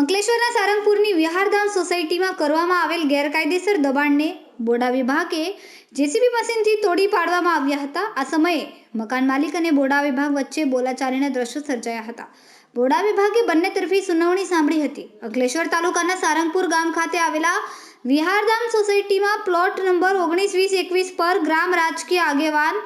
અંકલેશ્વરના સારંગપુરની વિહારધામ સોસાયટીમાં કરવામાં આવેલ ગેરકાયદેસર દબાણને બોડા વિભાગે જેસીબી મશીનથી તોડી પાડવામાં આવ્યા હતા. આ સમયે મકાન માલિક અને બોડા વિભાગ વચ્ચે બોલાચાલીના દ્રશ્યો સર્જાયા હતા. બોડા વિભાગે બંને તરફી સુનાવણી સાંભળી હતી. અંકલેશ્વર તાલુકાના સારંગપુર ગામ ખાતે આવેલા વિહારધામ સોસાયટીમાં પ્લોટ નંબર ઓગણીસ વીસ એકવીસ પર ગ્રામ રાજકીય આગેવાન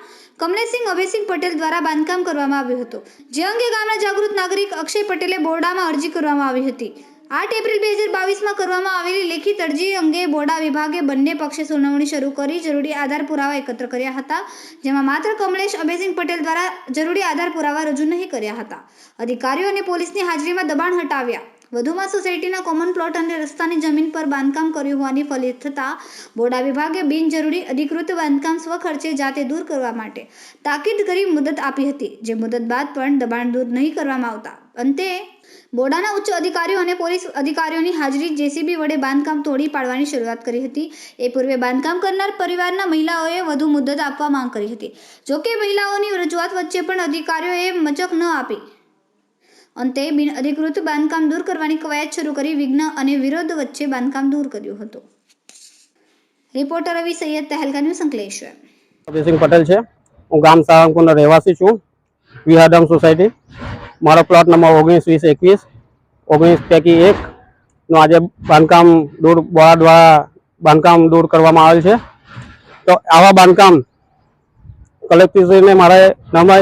કમલેશસિંહ અભયસિંહ પટેલ દ્વારા બાંધકામ કરવામાં આવ્યું હતું. જે અંગે ગામના જાગૃત નાગરિક અક્ષય પટેલે બોરડામાં અરજી કરવામાં આવી હતી. આઠ એપ્રિલ બે હજાર બાવીસમાં કરવામાં આવેલી લેખિત અરજી અંગે બોડા વિભાગે બંને પક્ષે સુનાવણી શરૂ કરી જરૂરી આધાર પુરાવા એકત્ર કર્યા હતા, જેમાં માત્ર કમલેશ અભયસિંહ પટેલ દ્વારા જરૂરી આધાર પુરાવા રજૂ નહીં કર્યા હતા. અધિકારીઓ અને પોલીસની હાજરીમાં દબાણ હટાવ્યા. વધુમાં સોસાયટીના કોમન પ્લોટ અને રસ્તાની જમીન પર બાંધકામ કર્યું હોવાની ફલિત થતાં બોડા વિભાગે બિનજરૂરી અધિકૃત બાંધકામ સ્વખર્ચે જાતે દૂર કરવા માટે તાકીદ કરી મુદત આપી હતી, જે મુદત બાદ પણ દબાણ દૂર નહીં કરવામાં આવતા. અંતે, બોડાના ઉચ્ચ અધિકારીઓ અને પોલીસ અધિકારીઓની હાજરી જેસીબી વડે બાંધકામ તોડી પાડવાની શરૂઆત કરી હતી. એ પૂર્વે બાંધકામ કરનાર પરિવારના મહિલાઓએ વધુ મુદત આપવા માંગ કરી હતી. જોકે મહિલાઓની રજૂઆત વચ્ચે પણ અધિકારીઓએ મચક ન આપી. અંતે બિન અધિકૃત બાંધકામ દૂર કરવાની કવાયત શરૂ કરી વિઘ્ન અને વિરોધ વચ્ચે બાંધકામ દૂર કર્યું હતું. Reporter Ravi Syed Tehelka news Ankleshwar. Abhaysinh Patel છે. હું ગામ સાળંગપુરનો રહેવાસી છું. વિહાડમ સોસાયટી. મારો પ્લોટ નંબર ઓગણીસ વીસ એકવીસ. ઓગણીસ પૈકી એક નું આજે બાંધકામ દૂર બોળા દ્વારા બાંધકામ દૂર કરવામાં આવેલ છે. તો આવા બાંધકામ કલેક્ટરશ્રીને મારે નમ્ર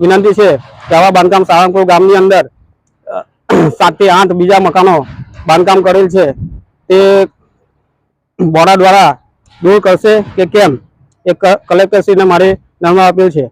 વિનંતી છે કે આવા બાંધકામ સાળંગપુર ગામની અંદર સાતથી આઠ બીજા મકાનો બાંધકામ કરેલ છે. તે બોડા દ્વારા દૂર કરશે કે કેમ? એ કલેક્ટરશ્રીને મારે નમ્ર આપેલ છે.